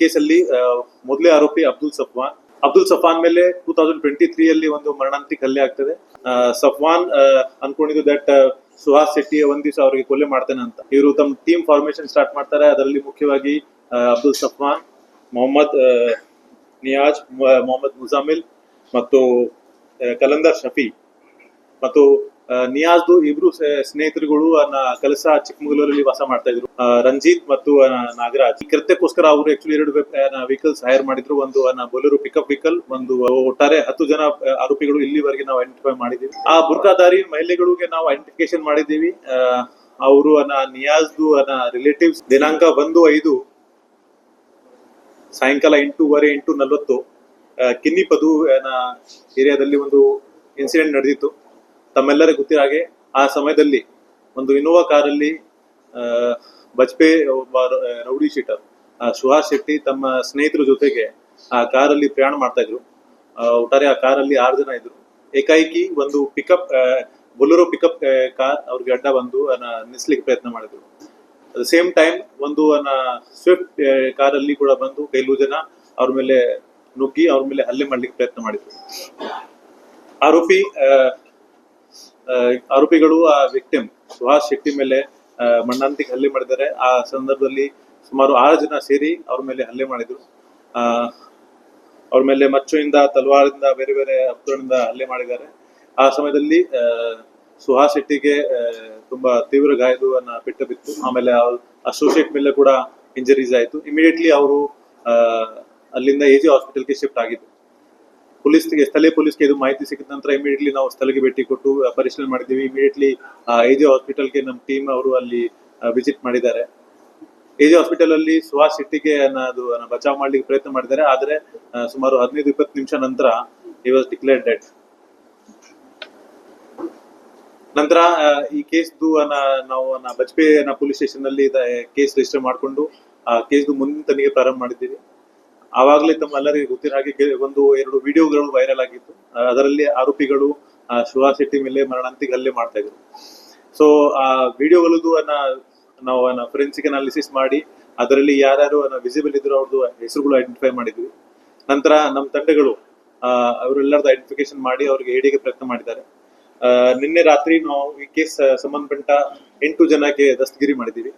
ಕೇಸಲ್ಲಿ ಮೊದಲೇ ಆರೋಪಿ ಅಬ್ದುಲ್ ಸಫ್ವಾನ್. ಅಬ್ದುಲ್ ಸಫಾನ್ ಮೇಲೆ ಟೂ ತೌಸಂಡ್ ಟ್ವೆಂಟಿ ತ್ರೀ ಅಲ್ಲಿ ಒಂದು ಮರಣಾಂತಿಕ ಹಲ್ಲೆ ಆಗ್ತದೆ. ಸಫ್ವಾನ್ ಅನ್ಕೊಂಡಿದ್ದು ದಟ್ ಸುಹಾಸ್ ಶೆಟ್ಟಿ ಒಂದ್ ದಿವಸ ಅವರಿಗೆ ಕೊಲೆ ಮಾಡ್ತೇನೆ ಅಂತ. ಇವರು ತಮ್ಮ ಟೀಮ್ ಫಾರ್ಮೇಶನ್ ಸ್ಟಾರ್ಟ್ ಮಾಡ್ತಾರೆ. ಅದರಲ್ಲಿ ಮುಖ್ಯವಾಗಿ ಅಬ್ದುಲ್ ಸಫ್ವಾನ್, ಮೊಹಮ್ಮದ್ ನಿಯಾಜ್ ಮೊಹಮ್ಮದ್ ಮುಜಾಮಿಲ್ ಮತ್ತು ಕಲಂದರ್ ಶಫಿ ಮತ್ತು ನಿಯಾಜ್ದು ಇಬ್ರು ಸ್ನೇಹಿತರುಗಳು ಕೆಲಸ ಚಿಕ್ಕಮಗಳೂರಲ್ಲಿ ವಾಸ ಮಾಡ್ತಾ ಇದ್ರು. ರಂಜಿತ್ ಮತ್ತು ನಾಗರಾಜ್. ಈ ಕೃತ್ಯಕ್ಕೋಸ್ಕರ ಅವರು ಆಕ್ಚುಲಿ ಎರಡು ವೆಹಿಕಲ್ಸ್ ಹೈರ್ ಮಾಡಿದ್ರು. ಒಂದು ಬೊಲೆರೋ ಪಿಕಪ್ ವೆಹಿಕಲ್ ಒಂದು ಒಟ್ಟಾರೆ ಹತ್ತು ಜನ ಆರೋಪಿಗಳು ಇಲ್ಲಿವರೆಗೆ ನಾವು ಐಡೆಂಟಿಫೈ ಮಾಡಿದೀವಿ ಆ ಬುರ್ಕಾದಾರಿ ಮಹಿಳೆಗಳಿಗೆ ನಾವು ಐಡೆಂಟಿಫಿಕೇಶನ್ ಮಾಡಿದ್ದೀವಿ. ಅವರು ನಿಯಾಜ್ದು ರಿಲೇಟಿವ್ಸ್ ದಿನಾಂಕ ಒಂದು ಐದು, ಸಾಯಂಕಾಲ ಎಂಟೂವರೆ ಎಂಟು ನಲವತ್ತು ಕಿನ್ನಿಪದು ಏರಿಯಾದಲ್ಲಿ ಒಂದು ಇನ್ಸಿಡೆಂಟ್ ನಡೆದಿತ್ತು. ತಮ್ಮೆಲ್ಲರಿಗೂ ಗೊತ್ತಿರೋ ಹಾಗೆ ಆ ಸಮಯದಲ್ಲಿ ಒಂದು ಇನೋವಾ ಕಾರಲ್ಲಿ ಬಜ್ಪೆ ಒಬ್ಬ ರೌಡಿ ಶೀಟರ್ ಸುಹಾಸ್ ಶೆಟ್ಟಿ ತಮ್ಮ ಸ್ನೇಹಿತರ ಜೊತೆಗೆ ಆ ಕಾರಲ್ಲಿ ಪ್ರಯಾಣ ಮಾಡ್ತಾ ಇದ್ರು. ಒಟ್ಟಾರೆ ಆ ಕಾರಲ್ಲಿ ಆರು ಜನ ಇದ್ರು. ಏಕಾಏಕಿ ಒಂದು ಪಿಕಪ್ ಬೊಲೊರೋ ಪಿಕಪ್ ಕಾರ್ ಅವ್ರಿಗೆ ಅಡ್ಡ ಬಂದು ನಿಲ್ಲಿಸ್ಲಿಕ್ಕೆ ಪ್ರಯತ್ನ ಮಾಡಿದ್ರು. ಅಟ್ ಸೇಮ್ ಟೈಮ್ ಒಂದು ಅನ್ನ ಸ್ವಿಫ್ಟ್ ಕಾರಲ್ಲಿ ಕೂಡ ಬಂದು ಕೆಲವು ಜನ ಅವ್ರ ಮೇಲೆ ನುಗ್ಗಿ ಅವ್ರ ಮೇಲೆ ಹಲ್ಲೆ ಮಾಡ್ಲಿಕ್ಕೆ ಪ್ರಯತ್ನ ಮಾಡಿದ್ರು. ಆರೋಪಿ ಆರೋಪಿಗಳು ಆ ವ್ಯಕ್ತಿಮ್ ಸುಹಾಸ್ ಶೆಟ್ಟಿ ಮೇಲೆ ಮಣ್ಣಂತಿಗೆ ಹಲ್ಲೆ ಮಾಡಿದ್ದಾರೆ. ಆ ಸಂದರ್ಭದಲ್ಲಿ ಸುಮಾರು ಆರು ಜನ ಸೇರಿ ಅವ್ರ ಮೇಲೆ ಹಲ್ಲೆ ಮಾಡಿದ್ರು. ಅವ್ರ ಮೇಲೆ ಮಚ್ಚುವಿಂದ ತಲವಾರಿಂದ ಬೇರೆ ಬೇರೆ ಅಸ್ತ್ರಗಳಿಂದ ಹಲ್ಲೆ ಮಾಡಿದ್ದಾರೆ. ಆ ಸಮಯದಲ್ಲಿ ಸುಹಾಸ್ ಶೆಟ್ಟಿಗೆ ತುಂಬಾ ತೀವ್ರ ಗಾಯದು ಅನ್ನ ಪೆಟ್ಟು ಬಿತ್ತು. ಆಮೇಲೆ ಅಸೋಸಿಯೇಟ್ ಮೇಲೆ ಕೂಡ ಇಂಜರೀಸ್ ಆಯಿತು. ಇಮಿಡಿಯೇಟ್ಲಿ ಅವರು ಅಲ್ಲಿಂದ ಎ ಜಿ ಹಾಸ್ಪಿಟಲ್ಗೆ ಶಿಫ್ಟ್ ಆಗಿದ್ದು ಪೊಲೀಸ್ಗೆ, ಸ್ಥಳೀಯ ಪೊಲೀಸ್ಗೆ ಇದು ಮಾಹಿತಿ ಸಿಕ್ಕಿದ ನಂತರ ಇಮಿಡಿಯೇಟ್ಲಿ ನಾವು ಸ್ಥಳಕ್ಕೆ ಭೇಟಿ ಕೊಟ್ಟು ಪರಿಶೀಲನೆ ಮಾಡಿದ್ದೀವಿ. ಇಮಿಡಿಯೇಟ್ಲಿ ಎಜಿ ಜಿ ಹಾಸ್ಪಿಟಲ್ಗೆ ನಮ್ಮ ಟೀಮ್ ಅವರು ಅಲ್ಲಿ ವಿಸಿಟ್ ಮಾಡಿದ್ದಾರೆ. ಎ ಜಿ ಹಾಸ್ಪಿಟಲ್ ಅಲ್ಲಿ ಸುಹಾಸ್ ಶೆಟ್ಟಿಗೆ ಅದು ಬಚಾವ್ ಮಾಡ್ಲಿಕ್ಕೆ ಪ್ರಯತ್ನ ಮಾಡಿದ್ದಾರೆ. ಆದ್ರೆ ಸುಮಾರು ಹದಿನೈದು, ಇಪ್ಪತ್ತು ನಿಮಿಷ ನಂತರ ಈ ವಾಸ್ ಡಿಕ್ಲೇರ್ ಡೆಡ್ ನಂತರ ಈ ಕೇಸ್ದು ನಾವು ಬಜ್ಪೆ ಪೊಲೀಸ್ ಸ್ಟೇಷನ್ ಅಲ್ಲಿ ಕೇಸ್ ರಿಜಿಸ್ಟರ್ ಮಾಡಿಕೊಂಡು, ಆ ಕೇಸ್ದು ಮುಂದಿನ ತನಿಖೆ ಪ್ರಾರಂಭ ಮಾಡಿದ್ದೀವಿ. ಆವಾಗಲೇ ತಮ್ಮೆಲ್ಲರಿಗೂ ಗೊತ್ತಿರೋ ಹಾಗೆ ಒಂದು ಎರಡು ವಿಡಿಯೋಗಳು ವೈರಲ್ ಆಗಿತ್ತು. ಅದರಲ್ಲಿ ಆರೋಪಿಗಳು ಸುಹಾಸ್ ಶೆಟ್ಟಿ ಮೇಲೆ ಮರಣಾಂತಿಕ ಹಲ್ಲೆ ಮಾಡ್ತಾ ಇದ್ರು. ಸೊ ಆ ವಿಡಿಯೋಗಳದ್ದು ನಾವು ಫೊರೆನ್ಸಿಕ್ ಅನಾಲಿಸಿಸ್ ಮಾಡಿ, ಅದರಲ್ಲಿ ಯಾರ್ಯಾರು ವಿಸಿಬಲ್ ಇದ್ರು ಅವ್ರದ್ದು ಹೆಸರುಗಳು ಐಡೆಂಟಿಫೈ ಮಾಡಿದ್ವಿ. ನಂತರ ನಮ್ಮ ತಂಡಗಳು ಅವರೆಲ್ಲರದ್ದು ಐಡೆಂಟಿಫಿಕೇಶನ್ ಮಾಡಿ ಅವ್ರಿಗೆ ಹೇಳಿಕೆ ಪ್ರಯತ್ನ ಮಾಡಿದ್ದಾರೆ. ನಿನ್ನೆ ರಾತ್ರಿ ನಾವು ಈ ಕೇಸ್ ಸಂಬಂಧಪಟ್ಟ ಎಂಟು ಜನಕ್ಕೆ ದಸ್ತಗಿರಿ ಮಾಡಿದ್ದೀವಿ.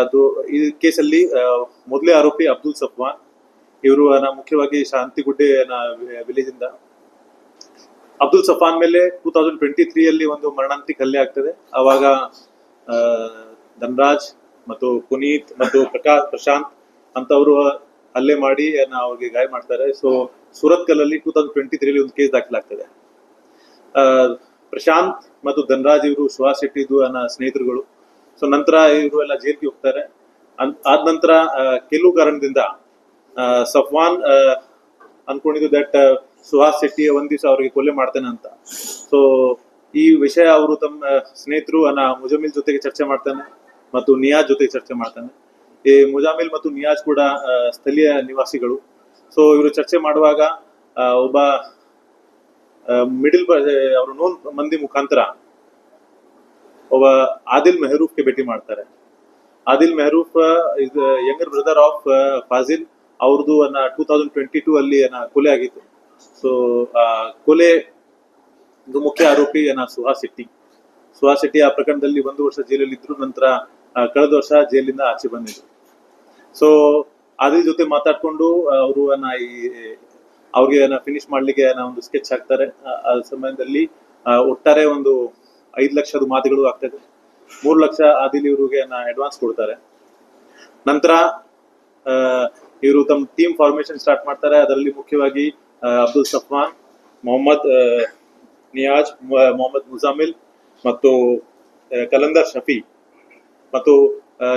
ಅದು ಈ ಕೇಸಲ್ಲಿ ಮೊದಲೇ ಆರೋಪಿ ಅಬ್ದುಲ್ ಸಫ್ವಾನ್ ಇವರು ಮುಖ್ಯವಾಗಿ ಶಾಂತಿಗುಡ್ಡೆ ವಿಲೇಜ್ ಇಂದ ಅಬ್ದುಲ್ ಸಫಾನ್ ಮೇಲೆ ಟೂ ತೌಸಂಡ್ ಟ್ವೆಂಟಿ ತ್ರೀ ಅಲ್ಲಿ ಒಂದು ಮರಣಾಂತಿಕ ಹಲ್ಲೆ ಆಗ್ತದೆ. ಅವಾಗ ಧನ್ರಾಜ್ ಮತ್ತು ಪುನೀತ್ ಮತ್ತು ಪ್ರಕಾಶ್ ಪ್ರಶಾಂತ್ ಅಂತವರು ಹಲ್ಲೆ ಮಾಡಿ ಅವ್ರಿಗೆ ಗಾಯ ಮಾಡ್ತಾರೆ. So Surat two thousand twenty ತ್ರೀಲಿ ಒಂದು ಕೇಸ್ ದಾಖಲಾಗ್ತದೆ. ಪ್ರಶಾಂತ್ ಮತ್ತು ಧನರಾಜ್ ಇವರು ಸುಹಾಸ್ ಶೆಟ್ಟಿದು ಅನ್ನೋ ಸ್ನೇಹಿತರುಗಳು. ಸೊ ನಂತರ ಇವರು ಎಲ್ಲ ಜೈಲ್ಗೆ ಹೋಗ್ತಾರೆ. ಆದ ನಂತರ ಕೆಲವು ಕಾರಣದಿಂದ ಸಫ್ವಾನ್ ಅನ್ಕೊಂಡಿದ್ದು ದಟ್ ಸುಹಾಸ್ ಶೆಟ್ಟಿ ಒಂದ್ ದಿವಸ ಅವರಿಗೆ ಕೊಲೆ ಮಾಡ್ತೇನೆ ಅಂತ. ಸೊ ಈ ವಿಷಯ ಅವರು ತಮ್ಮ ಸ್ನೇಹಿತರು ಮುಜಮಿಲ್ ಜೊತೆಗೆ ಚರ್ಚೆ ಮಾಡ್ತಾನೆ ಮತ್ತು ನಿಯಾಜ್ ಜೊತೆಗೆ ಚರ್ಚೆ ಮಾಡ್ತಾನೆ. ಈ ಮುಜಾಮಿಲ್ ಮತ್ತು ನಿಯಾಜ್ ಕೂಡ ಸ್ಥಳೀಯ ನಿವಾಸಿಗಳು. ಸೊ ಇವರು ಚರ್ಚೆ ಮಾಡುವಾಗ ಒಬ್ಬ ಮಿಡಿಲ್ ಅವರು ನೋನ್ ಮಂದಿ ಮುಖಾಂತರ ಒಬ್ಬ ಆದಿಲ್ ಮೆಹರೂಫ್ಗೆ ಭೇಟಿ ಮಾಡ್ತಾರೆ. Adil Mehroof is younger brother of Fazil ಅವ್ರದ್ದು ಅನ್ನ ಟೂ ತೌಸಂಡ್ ಟ್ವೆಂಟಿ ಟೂ ಅಲ್ಲಿ ಅನ್ನ ಕೊಲೆ ಆಗಿತ್ತು. ಸೊ ಕೊಲೆ ಇದು ಮುಖ್ಯ ಆರೋಪಿ ಅನ್ನ ಸುಹಾಸ್ ಶೆಟ್ಟಿ. ಸುಹಾಸ್ ಶೆಟ್ಟಿ ಆ ಪ್ರಕರಣದಲ್ಲಿ ಒಂದು ವರ್ಷ ಜೈಲಲ್ಲಿ ಇದ್ರು ನಂತರ ಆ, ಕಳೆದ ವರ್ಷ ಜೈಲಿಂದ ಆಚೆ ಬಂದಿದ್ರು. ಸೊ ಅದ್ರ ಜೊತೆ ಮಾತಾಡ್ಕೊಂಡು ಅವರು ಈ ಅವ್ರಿಗೆ ಫಿನಿಶ್ ಮಾಡ್ಲಿಕ್ಕೆ ಒಂದು ಸ್ಕೆಚ್ ಹಾಕ್ತಾರೆ. ಆ- ಆ ಸಮಯದಲ್ಲಿ ಆ, ಒಟ್ಟಾರೆ ಒಂದು ಐದು ಲಕ್ಷದ ಮಾತುಗಳು ಆಗ್ತದೆ ಮೂರು ಲಕ್ಷ ಆದಿಲ್ ಇವ್ರಿಗೆ ಅಡ್ವಾನ್ಸ್ ಕೊಡ್ತಾರೆ. ನಂತರ ಇವರು ತಮ್ಮ ಟೀಮ್ ಫಾರ್ಮೇಶನ್ ಸ್ಟಾರ್ಟ್ ಮಾಡ್ತಾರೆ. ಅದರಲ್ಲಿ ಮುಖ್ಯವಾಗಿ ಅಬ್ದುಲ್ ಸಫ್ವಾನ್, ಮೊಹಮ್ಮದ್ ನಿಯಾಜ್ ಮೊಹಮ್ಮದ್ ಮುಜಾಮಿಲ್ ಮತ್ತು ಕಲಂದರ್ ಶಫಿ. ಮತ್ತು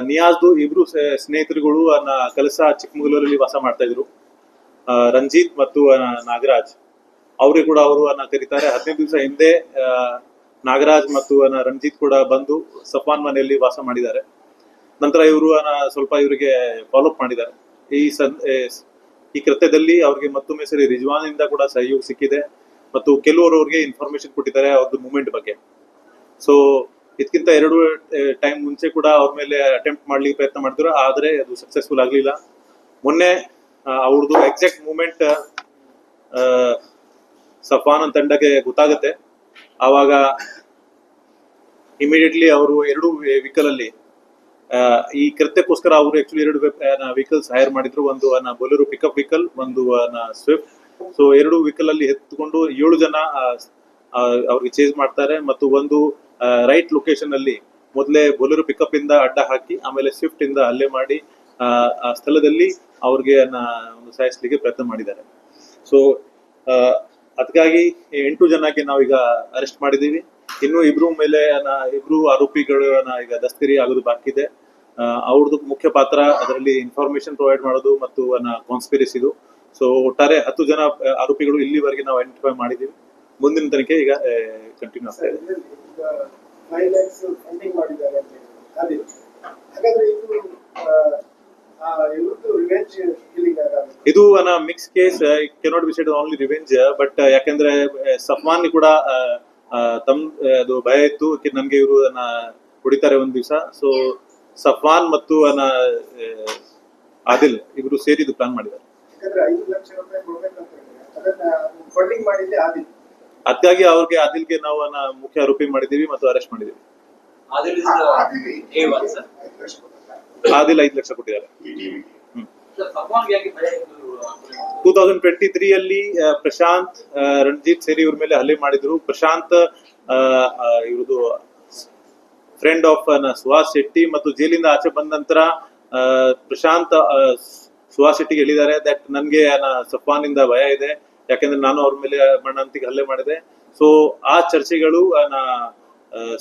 ನಿಯಾಜ್ದು ಇಬ್ರು ಸ್ನೇಹಿತರುಗಳು, ಅನ್ನ ಕೆಲಸ ಚಿಕ್ಕಮಗಳೂರಲ್ಲಿ ವಾಸ ಮಾಡ್ತಾ ಇದ್ರು. ರಂಜಿತ್ ಮತ್ತು ನಾಗರಾಜ್. ಅವ್ರಿಗೆ ಕೂಡ ಅವರು ಅನ್ನ ಕರೀತಾರೆ. ಹದಿನೈದು ದಿವಸ ಹಿಂದೆ ನಾಗರಾಜ್ ಮತ್ತು ರಂಜಿತ್ ಕೂಡ ಬಂದು ಸಫಾನ್ ಮನೆಯಲ್ಲಿ ವಾಸ ಮಾಡಿದ್ದಾರೆ. ನಂತರ ಇವರು ಸ್ವಲ್ಪ ಇವರಿಗೆ ಫಾಲೋಅಪ್ ಮಾಡಿದ್ದಾರೆ. ಈ ಸನ್ ಈ ಕೃತ್ಯದಲ್ಲಿ ಅವ್ರಿಗೆ ಮತ್ತೊಮ್ಮೆ ಸರಿ ರಿಜ್ವಾನ್ ಇಂದ ಕೂಡ ಸಹಯೋಗ ಸಿಕ್ಕಿದೆ. ಮತ್ತು ಕೆಲವರು ಅವ್ರಿಗೆ ಇನ್ಫಾರ್ಮೇಶನ್ ಕೊಟ್ಟಿದ್ದಾರೆ ಅವ್ರದ್ದು ಮೂಮೆಂಟ್ ಬಗ್ಗೆ. ಸೊ ಇದಕ್ಕಿಂತ ಎರಡು ಟೈಮ್ ಮುಂಚೆ ಕೂಡ ಅವ್ರ ಮೇಲೆ ಅಟೆಂಪ್ಟ್ ಮಾಡ್ಲಿಕ್ಕೆ ಪ್ರಯತ್ನ ಮಾಡಿದ್ರು ಆದ್ರೆ ಅದು ಸಕ್ಸಸ್ಫುಲ್ ಆಗ್ಲಿಲ್ಲ. ಮೊನ್ನೆ ಅವ್ರದ್ದು ಎಕ್ಸಾಕ್ಟ್ ಮೂಮೆಂಟ್ ಸಫಾನ್ ತಂಡಕ್ಕೆ ಗೊತ್ತಾಗುತ್ತೆ. ಆವಾಗ ಇಮಿಡಿಯೇಟ್ಲಿ ಅವರು ಎರಡು ವೆಹಿಕಲ್ ಅಲ್ಲಿ ಈ ಕೃತ್ಯಕ್ಕೋಸ್ಕರ ಅವರು ಆಕ್ಚುಲಿ ಎರಡು ವೆಹಿಕಲ್ಸ್ ಹೈರ್ ಮಾಡಿದ್ರು. ಒಂದು ಬೊಲೆರೋ ಪಿಕಪ್ ವೆಹಿಕಲ್ ಒಂದು ಸ್ವಿಫ್ಟ್ ಸೊ ಎರಡು ವೆಹಿಕಲ್ ಅಲ್ಲಿ ಎತ್ಕೊಂಡು ಏಳು ಜನ ಅವ್ರಿಗೆ ಚೇಂಜ್ ಮಾಡ್ತಾರೆ. ಮತ್ತು ಒಂದು ರೈಟ್ ಲೊಕೇಶನ್ ಅಲ್ಲಿ ಮೊದಲೇ ಬೊಲೆರೋ ಪಿಕಪ್ ಇಂದ ಅಡ್ಡ ಹಾಕಿ ಆಮೇಲೆ ಸ್ವಿಫ್ಟ್ ಇಂದ ಹಲ್ಲೆ ಮಾಡಿ ಆ, ಸ್ಥಳದಲ್ಲಿ ಅವ್ರಿಗೆ ಸಾಯಿಸ್ಲಿಕ್ಕೆ ಪ್ರಯತ್ನ ಮಾಡಿದ್ದಾರೆ. ಸೊ ಅದಕ್ಕಾಗಿ ಎಂಟು ಜನಕ್ಕೆ ನಾವೀಗ ಅರೆಸ್ಟ್ ಮಾಡಿದೀವಿ ಇನ್ನು ಇಬ್ರು ಮೇಲೆ ಇಬ್ರು ಆರೋಪಿಗಳು ಈಗ ದಸ್ತಿರಿ ಆಗೋದು ಬಾಕಿ ಇದೆ. ಅವ್ರದ್ದು ಮುಖ್ಯ ಪಾತ್ರ ಅದರಲ್ಲಿ ಇನ್ಫಾರ್ಮೇಶನ್ ಪ್ರೊವೈಡ್ ಮಾಡೋದು ಮತ್ತು ಕಾನ್ಸ್ಪಿರಸಿದು ಸೊ ಒಟ್ಟಾರೆ ಹತ್ತು ಜನ ಆರೋಪಿಗಳು ಇಲ್ಲಿವರೆಗೆ ನಾವು ಐಡೆಂಟಿಫೈ ಮಾಡಿದೀವಿ. ಮುಂದಿನ ತನಿಖೆ ಈಗ ಕಂಟಿನ್ಯೂ ಆಗ್ತಾ ಇದೆ. ಇದು mix case cannot be said only revenge but ಯಾಕಂದ್ರೆ ಸಫ್ಮಾನ್ ಕೂಡ ತಮ್ ಅದು ಭಯ ಇತ್ತು ನನ್ಗೆ ಇವರು ಕುಡಿತಾರೆ ಒಂದ್ ದಿವಸ. ಸೊ ಸಫಾನ್ ಮತ್ತು ಅನ್ನ, ಆದಿಲ್ ಇಬ್ರು ಸೇರಿದ್ದು ಪ್ಲಾನ್ ಮಾಡಿದ್ದಾರೆ. ಯಾಕಂದ್ರೆ ಐದು ಲಕ್ಷ ರೂಪಾಯಿ ಕೊಡ್ಬೇಕಂತ ಹೇಳಿದ್ರೆ ಅದನ್ನ ಫಂಡಿಂಗ್ ಮಾಡಿದ್ದೆ ಆದಿಲ್. ಅದಕ್ಕಾಗಿ ಅವ್ರಿಗೆ ಆದಿಲ್ಗೆ ನಾವು ಅನ್ನ ಮುಖ್ಯ ಆರೋಪಿ ಮಾಡಿದೀವಿ ಮತ್ತು ಅರೆಸ್ಟ್ ಮಾಡಿದೀವಿ Adil is the A1, sir. Adil ಐದು ಲಕ್ಷ ಕೊಟ್ಟಿದ್ದಾರೆ. ಟೂ ತೌಸಂಡ್ ಟ್ವೆಂಟಿ ತ್ರೀ ಅಲ್ಲಿ ಪ್ರಶಾಂತ್ ರಣಜಿತ್ ಸೇರಿ ಇವ್ರ ಮೇಲೆ ಹಲ್ಲೆ ಮಾಡಿದ್ರು. ಪ್ರಶಾಂತ್ ಇವ್ರದ್ದು ಫ್ರೆಂಡ್ ಆಫ್ ಸುಹಾಸ್ ಶೆಟ್ಟಿ ಮತ್ತು ಜೈಲಿಂದ ಆಚೆ ಬಂದ ನಂತರ ಪ್ರಶಾಂತ್ ಸುಹಾಸ್ ಶೆಟ್ಟಿಗೆ ಹೇಳಿದ್ದಾರೆ ದಟ್ ನನ್ಗೆ ಸಫಾನ್ ಇಂದ ಭಯ ಇದೆ. ಯಾಕಂದ್ರೆ ನಾನು ಅವ್ರ ಮೇಲೆ ಮಣ್ಣಂತಿಗೆ ಹಲ್ಲೆ ಮಾಡಿದೆ. ಸೊ ಆ ಚರ್ಚೆಗಳು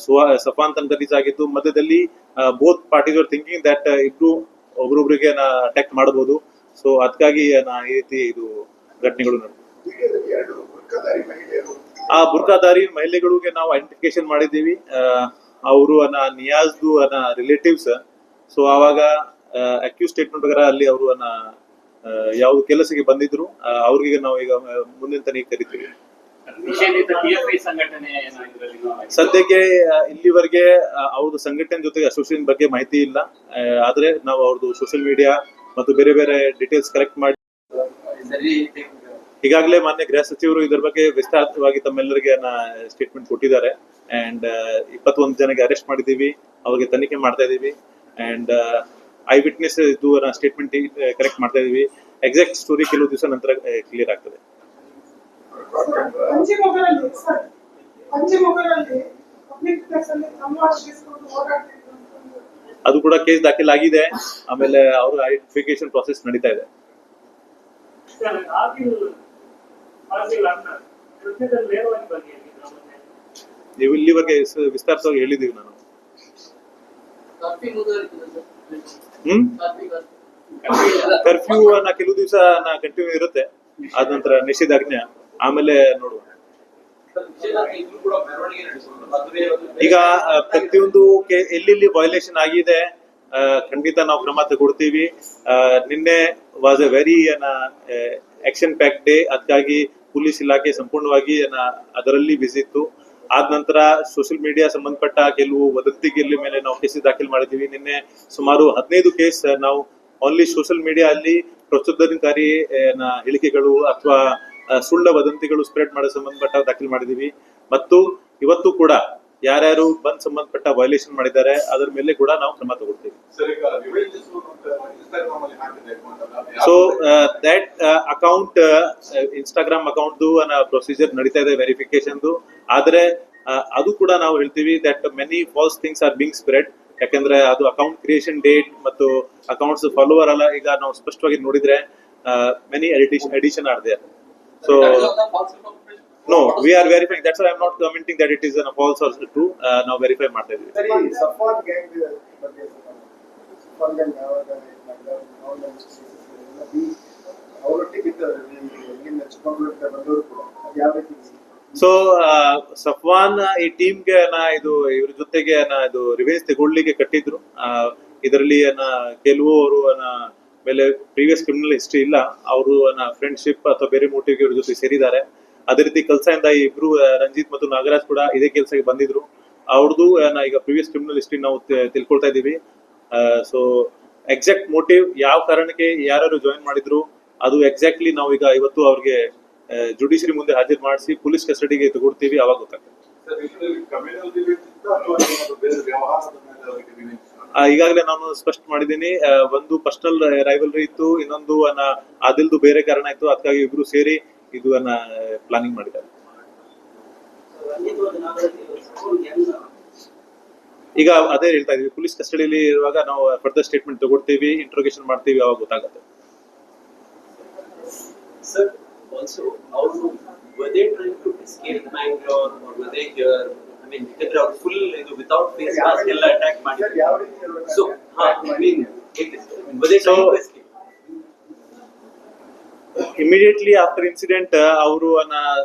ಸುಹಾ ಸಫಾನ್ ತನಕ ಆಗಿದ್ದು ಆಗಿತ್ತು ಮಧ್ಯದಲ್ಲಿ both parties are thinking that ಇಬ್ರು ಒಬ್ರೊಬ್ರಿಗೆ ಅಟ್ಯಾಕ್ ಮಾಡಬಹುದು ಸೊ ಅದಕ್ಕಾಗಿ ಈ ರೀತಿ ಇದು ಘಟನೆಗಳು ಆ ಬುರ್ಕಾದಾರಿ ಮಹಿಳೆಗಳಿಗೆ ನಾವು ಐಡೆಂಟಿಫಿಕೇಶನ್ ಮಾಡಿದ್ದೀವಿ. ಅವರು ಅನ್ನ ನಿಯಾಜ್ದು ಅನ್ನ ರಿಲೇಟಿವ್ಸ್ ಸೊ ಆವಾಗ ಅಕ್ಯೂಸ್ ಸ್ಟೇಟ್ಮೆಂಟ್ ಪ್ರಕಾರ ಅಲ್ಲಿ ಅವರು ಅನ್ನ ಯಾವ ಕೆಲಸಕ್ಕೆ ಬಂದಿದ್ರು ಅವ್ರಿಗೆ ನಾವು ಈಗ ಮುಂದಿನ ತನಿಖೆ ಕರಿತೀವಿ. ಸದ್ಯಕ್ಕೆ ಇಲ್ಲಿವರೆಗೆ ಅವ್ರದ್ದು ಸಂಘಟನೆ ಜೊತೆಗೆ ಅಸೋಸಿಯೇಷನ್ ಬಗ್ಗೆ ಮಾಹಿತಿ ಇಲ್ಲ. ಆದ್ರೆ ನಾವು ಅವ್ರದ್ದು ಸೋಷಿಯಲ್ ಮೀಡಿಯಾ ಮತ್ತು ಬೇರೆ ಬೇರೆ ಡೀಟೇಲ್ಸ್ ಕಲೆಕ್ಟ್ ಮಾಡಿ ಈಗಾಗಲೇ ಮಾನ್ಯ ಗೃಹ ಸಚಿವರು ಇದರ ಬಗ್ಗೆ ವಿಸ್ತಾರವಾಗಿ ತಮ್ಮೆಲ್ಲರಿಗೆ ಸ್ಟೇಟ್ಮೆಂಟ್ ಕೊಟ್ಟಿದ್ದಾರೆ. ಅಂಡ್ ಇಪ್ಪತ್ತೊಂದು ಜನಕ್ಕೆ ಅರೆಸ್ಟ್ ಮಾಡಿದೀವಿ ಅವ್ರಿಗೆ ತನಿಖೆ ಮಾಡ್ತಾ ಇದೀವಿ ಅಂಡ್ ಐ ವಿಟ್ನೆಸ್ ಇದು ಸ್ಟೇಟ್ಮೆಂಟ್ ಕರೆಕ್ಟ್ ಮಾಡ್ತಾ ಇದೀವಿ ಎಕ್ಸಾಕ್ಟ್ ಸ್ಟೋರಿ ಕೆಲವು ದಿವಸ ನಂತರ ಕ್ಲಿಯರ್ ಆಗ್ತದೆ. ಪಂಚಮೊಗರಲ್ಲಿ ಸರ್ ಪಂಚಮೊಗರಲ್ಲಿ ಪಬ್ಲಿಕ್ ಪ್ಲೇಸ್ ಅಲ್ಲಿ ಸಂಭಾಷಿಸಿಕೊಂಡು ಓಡಾಡ್ತಿದ್ರು ಅಂತ ಅದು ಕೂಡ ಕೇಸ್ ದಾಖಲಾಗಿದೆ. ಆಮೇಲೆ ಅವರ ಐಡೆಂಟಿಫಿಕೇಶನ್ ಪ್ರಾಸೆಸ್ ನಡೀತಾ ಇದೆ. ನೀವು ಇಲ್ಲಿವರೆಗೆ ವಿಸ್ತಾರವಾಗಿ ಹೇಳಿದೀವಿ ನಾನು? ಹ್ಮ್. ಕರ್ಫ್ಯೂ ನ ಕೆಲವು ದಿವಸ ಕಂಟಿನ್ಯೂ ಇರುತ್ತೆ. ಆದ ನಂತರ ನಿಷೇಧಾಜ್ಞೆ. ಆಮೇಲೆ ನೋಡುವ. ಈಗ ಪ್ರತಿಯೊಂದು ಎಲ್ಲೆಲ್ಲಿ ವೈಲೇಷನ್ ಆಗಿದೆ ಖಂಡಿತ ನಾವು ಕ್ರಮ ತಗೊಡ್ತೀವಿ ನಿನ್ನೆ was a very action pack day ಅದಕ್ಕಾಗಿ ಪೊಲೀಸ್ ಇಲಾಖೆ ಸಂಪೂರ್ಣವಾಗಿ, ಏನ, ಅದರಲ್ಲಿ ಇತ್ತು. ಆದ ನಂತರ ಸೋಷಿಯಲ್ ಮೀಡಿಯಾ ಸಂಬಂಧಪಟ್ಟ ಕೆಲವು ವದಂತಿಗೆಲ್ಲ ಮೇಲೆ ನಾವು ಕೇಸ್ ದಾಖಲು ಮಾಡಿದೀವಿ ನಿನ್ನೆ ಸುಮಾರು ಹದಿನೈದು ಕೇಸ್ ನಾವು ಓನ್ಲಿ ಸೋಷಿಯಲ್ ಮೀಡಿಯಾ ಅಲ್ಲಿ ಪ್ರಚೋದನಕಾರಿ ಏನ, ಹೇಳಿಕೆಗಳು ಅಥವಾ ಸುಳ್ಳ ವದಂತಿಗಳು ಸ್ಪ್ರೆಡ್ ಮಾಡೋ ಸಂಬಂಧಪಟ್ಟ ದಾಖಲು ಮಾಡಿದೀವಿ. ಮತ್ತು ಇವತ್ತು ಕೂಡ ಯಾರ್ಯಾರು ಬಂದ್ ಸಂಬಂಧಪಟ್ಟ ವೈಲೇಷನ್ ಮಾಡಿದ್ದಾರೆ, ಅದರ ಮೇಲೆ ಕೂಡ ನಾವು ಕ್ರಮ ತಗೊಳ್ತೀವಿ. So that account Instagram account procedure ನಡೀತಾ ಇದೆ ವೆರಿಫಿಕೇಶನ್ದು ಆದ್ರೆ ಅದು ಕೂಡ ನಾವು ಹೇಳ್ತೀವಿ that many false things are being spread ಯಾಕಂದ್ರೆ ಅದು ಅಕೌಂಟ್ ಕ್ರಿಯೇಷನ್ ಡೇಟ್ ಮತ್ತು ಅಕೌಂಟ್ಸ್ ಫಾಲೋವರ್ ಅಲ್ಲ, ಈಗ ನಾವು ಸ್ಪಷ್ಟವಾಗಿ ನೋಡಿದ್ರೆ many edition edition are so That is also false information. No we are verifying that's I am not commenting that it is false or ನಾವು verify ಮಾಡ್ತಾ ಇದೀವಿ ಸರಿ ಸಫಾನ್ ಗ್ಯಾಂಗ್ ಬಗ್ಗೆ ಸಫಾನ್ ಗ್ಯಾಂಗ್ ಯಾವಾಗ ಅವರೊಟ್ಟಿಗೆ ಇದ್ದವರು ಇಲ್ಲಿಂದ ಚಿಕ್ಕಮಗಳೂರಿಂದ ಬಂದವರು ಕೂಡ ಯಾವ ರೀತಿ ಸೊ ಸಫ್ವಾನ್ ಈ ಟೀಮ್ಗೆ ನಾ ಇದು ಇವ್ರ ಜೊತೆಗೆ ನಾ ಇದು ರಿವೆಂಜ್ ತಗೊಳ್ಳಿಕ್ಕೆ ಕಟ್ಟಿದ್ರು. ಇದರಲ್ಲಿ ಕೆಲವು ಅವರು ಮೇಲೆ ಪ್ರೀವಿಯಸ್ ಕ್ರಿಮಿನಲ್ ಹಿಸ್ಟ್ರಿ ಇಲ್ಲ, ಅವರು ಫ್ರೆಂಡ್ಶಿಪ್ ಅಥವಾ ಬೇರೆ ಮೋಟಿವ್ ಇವ್ರ ಜೊತೆ ಸೇರಿದ್ದಾರೆ. ಅದೇ ರೀತಿ ಕೆಲಸದಿಂದ ಇಬ್ರು ರಂಜಿತ್ ಮತ್ತು ನಾಗರಾಜ್ ಕೂಡ ಇದೇ ಕೆಲಸಕ್ಕೆ ಬಂದಿದ್ರು. ಅವ್ರದ್ದು ಈಗ ಪ್ರೀವಿಯಸ್ ಕ್ರಿಮಿನಲ್ ಹಿಸ್ಟ್ರಿ ನಾವು ತಿಳ್ಕೊಳ್ತಾ ಇದೀವಿ ಸೊ ಎಕ್ಸಾಕ್ಟ್ ಮೋಟಿವ್ ಯಾವ ಕಾರಣಕ್ಕೆ ಯಾರು ಜಾಯಿನ್ ಮಾಡಿದ್ರು, ಅದು ಎಕ್ಸಾಕ್ಟ್ಲಿ ನಾವು ಈಗ ಇವತ್ತು ಅವ್ರಿಗೆ ಜುಡಿಷರಿ ಮುಂದೆ ಹಾಜರು ಮಾಡಿಸಿ, ಪೊಲೀಸ್ ಕಸ್ಟಡಿಗೆ ತಗೊಡ್ತೀವಿ ಅವಾಗ ಗೊತ್ತಾಗ್ತದೆ. ಈಗಾಗಲೇ ನಾನು ಸ್ಪಷ್ಟ ಮಾಡಿದ್ದೀನಿ ಒಂದು ಪರ್ಸನಲ್ ರೈವಲ್ರಿ ಇತ್ತು ಇನ್ನೊಂದು ಅನ್ನ ಆದಿಲ್ದು ಬೇರೆ ಕಾರಣ ಇತ್ತು ಅದಕ್ಕಾಗಿ ಇಬ್ರು ಸೇರಿ ಇದು ಅನ್ನ ಪ್ಲಾನಿಂಗ್ ಮಾಡಿದ್ದಾರೆ. ಈಗ ಅದೇ ಹೇಳ್ತಾ ಇದೀವಿ ಪೊಲೀಸ್ ಕಸ್ಟಡಿಯಲ್ಲಿ ಇರುವಾಗ ನಾವು ಫರ್ದರ್ ಸ್ಟೇಟ್ಮೆಂಟ್ ತಗೊಳ್ತೀವಿ ಇಂಟ್ರೋಗೇಷನ್ ಮಾಡ್ತೀವಿ ಅವಾಗ ಗೊತ್ತಾಗುತ್ತೆ. Sir, also, also, were they trying ಎಲ್ಲ ಅಟ್ಯಾಕ್ ಮಾಡಿದ್ರು. So, I mean, immediately after incident ಅವರು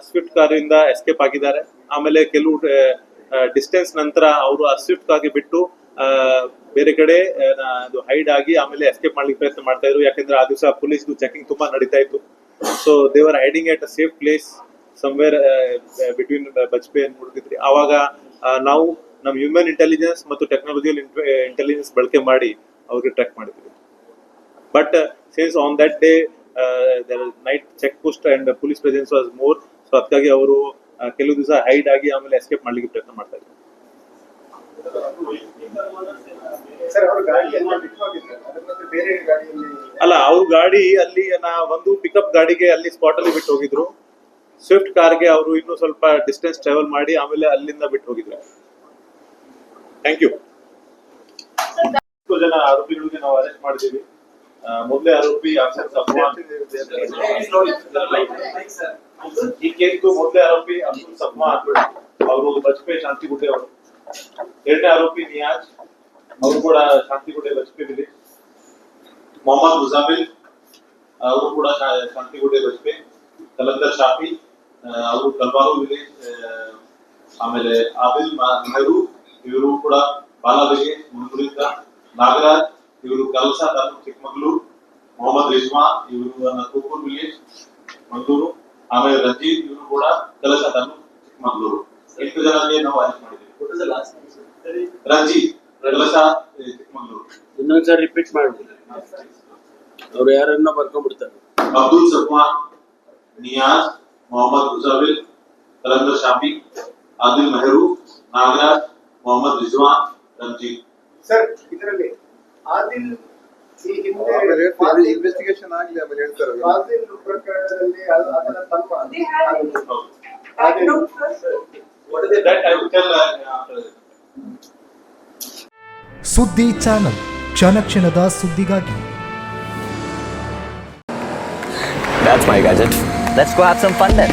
ಸ್ವಿಫ್ಟ್ ಕಾರಿಂದ ಎಸ್ಕೇಪ್ ಆಗಿದ್ದಾರೆ. ಆಮೇಲೆ ಕೆಲವು ಡಿಸ್ಟೆನ್ಸ್ ನಂತರ ಅವರು ಆ ಸ್ವಿಫ್ಟ್ ಆಗಿ ಬಿಟ್ಟು ಆ, ಬೇರೆ ಕಡೆ ಅದು ಹೈಡ್ ಆಗಿ ಆಮೇಲೆ ಎಸ್ಕೇಪ್ ಮಾಡ್ಲಿಕ್ಕೆ ಪ್ರಯತ್ನ ಮಾಡ್ತಾ ಇದ್ರು. ಯಾಕಂದ್ರೆ ಆ ದಿವಸ ಪೊಲೀಸ್ ಚೆಕಿಂಗ್ ತುಂಬಾ ನಡೀತಾ ಇತ್ತು. So they're hiding at a safe place somewhere between Bajpe ಅಂತ ಆವಾಗ ಅವಾಗ ನಾವು ನಮ್ಮ ಹ್ಯೂಮನ್ ಇಂಟೆಲಿಜೆನ್ಸ್ ಮತ್ತು ಟೆಕ್ನಾಲಜಿಯಲ್ ಇಂಟೆಲಿಜೆನ್ಸ್ ಬಳಕೆ ಮಾಡಿ ಅವ್ರಿಗೆ ಟ್ರ್ಯಾಕ್ ಮಾಡಿದ್ವಿ but since on that day night check post and police presence was more so ಅದಕ್ಕಾಗಿ ಅವರು ಕೆಲವು ದಿವಸ ಹೈಡ್ ಆಗಿ ಆಮೇಲೆ ಎಸ್ಕೇಪ್ ಮಾಡ್ಲಿಕ್ಕೆ ಪ್ರಯತ್ನ ಮಾಡ್ತಾ ಗಾಡಿಯಲ್ಲಿ ಅಲ್ಲ ಅವ್ರ ಗಾಡಿ ಅಲ್ಲಿ ನಾ ಒಂದು ಪಿಕಪ್ ಗಾಡಿಗೆ ಅಲ್ಲಿ ಸ್ಪಾಟ್ ಅಲ್ಲಿ ಬಿಟ್ಟು ಹೋಗಿದ್ರು. ಸ್ವಿಫ್ಟ್ ಕಾರ್ಗೆ ಅವರು ಇನ್ನೂ ಸ್ವಲ್ಪ ಡಿಸ್ಟೆನ್ಸ್ ಟ್ರಾವೆಲ್ ಮಾಡಿ ಆಮೇಲೆ ಅಲ್ಲಿಂದ ಬಿಟ್ಟು ಹೋಗಿದ್ರು. ಥ್ಯಾಂಕ್ ಯು ಜನ ಆರೋಪಿಗಳಿಗೆ ನಾವು ಅರೆಸ್ಟ್ ಮಾಡಿದ್ದೀವಿ. ಆ, ಮೊದಲೇ ಆರೋಪಿ ಅಫ್ಸರ್ ಸಫ್ವಾನ್ ಈ ಕೇಸ್ದು ಮೊದಲೇ ಆರೋಪಿ ಅಬ್ದುಲ್ ಸಫ್ವಾನ್ ಅವರು ಬಜ್ಪೆ ಶಾಂತಿಗುಡ್ಡೆ ಅವರು. ಎರಡನೇ ಆರೋಪಿ ನಿಯಾಜ್ ಅವರು ಕೂಡ ಶಾಂತಿಗುಡ್ಡೆ ಬಜ್ಪೆ ವಿಲೇಜ್ ಮೊಹಮ್ಮದ್ ಮುಜಾಮಿಲ್ ಅವರು ಕೂಡ ಶಾ- ಶಾಂತಿಗುಡ್ಡೆ ಬಜ್ಪೆ ಕಲಂದರ್ ಶಾಫಿ ಆ, ಅವರು ಕಲ್ವಾರು ವಿಲೇಜ್ ಆ, ಆಮೇಲೆ ಆದಿಲ್ ಮ- ನೆಹರು ಇವರು ಕೂಡ ಬಾಲಾಬೆಗೆ ಮುನ್ನೂರಿಂದ ನಾಗರಾಜ್ ಇವರು ಕಲಸ ತಾಲೂಕು ಚಿಕ್ಕಮಗಳೂರು ಮೊಹಮ್ಮದ್ ರಿಜ್ಮಾ ಇವರು ತೂಕೂರು ವಿಲೇಜ್ ಮಂಗಳೂರು ಆಮೇಲೆ ರಂಜಿತ್ ಇವರು ಕೂಡ ಕಲಸ ತಾಲೂಕು ಚಿಕ್ಕಮಗಳೂರು. ಎಂಟು ಜನರಿಗೆ ನಾವು ಆಯ್ಕೆ ಮಾಡಿದ್ದೀವಿ? ರಂಜಿತ್ ಕಲಸ ಚಿಕ್ಕಮಗಳೂರು. ಇನ್ನೊಂದ್ಸರಿ ರಿಪೀಟ್ ಮಾಡ್ಬಿಡಿ. ಅವ್ರು ಯಾರನ್ನ ಬರ್ಕೊಂಡ್ಬಿಡ್ತಾರೆ. ಅಬ್ದುಲ್ ಸಫ್ವಾನ್ ನಿಯಾಜ್ ಮೊಹಮ್ಮದ್ ಮುಜಾವಿಲ್ ಕಲಂದರ್ ಶಾಫಿ ಆದಿಲ್ ಮೆಹರು ನಾಗರಾಜ್ ಮೊಹಮ್ಮದ್ ರಿಜ್ವಾನ್ ರಂಜಿತ್ ಸರ್ ಇದರಲ್ಲಿ ಆದಿಲ್ ಈ ಹಿಂದೆ ಇನ್ವೆಸ್ಟಿಗೇಷನ್ ಆಗ್ಲಿ ಆಮೇಲೆ ಹೇಳ್ತಾರೆ ಆದಿಲ್ ಪ್ರಕರಣದಲ್ಲಿ ಅದ- ಅದರ ತಮ್ಮ They had Adil. background first. What are they? That I will tell uh, after. ಸುದ್ದಿ ಚಾನಲ್ ಕ್ಷಣ ಕ್ಷಣದ ಸುದ್ದಿಗಾಗಿ That's my gadget. Let's go have some fun then.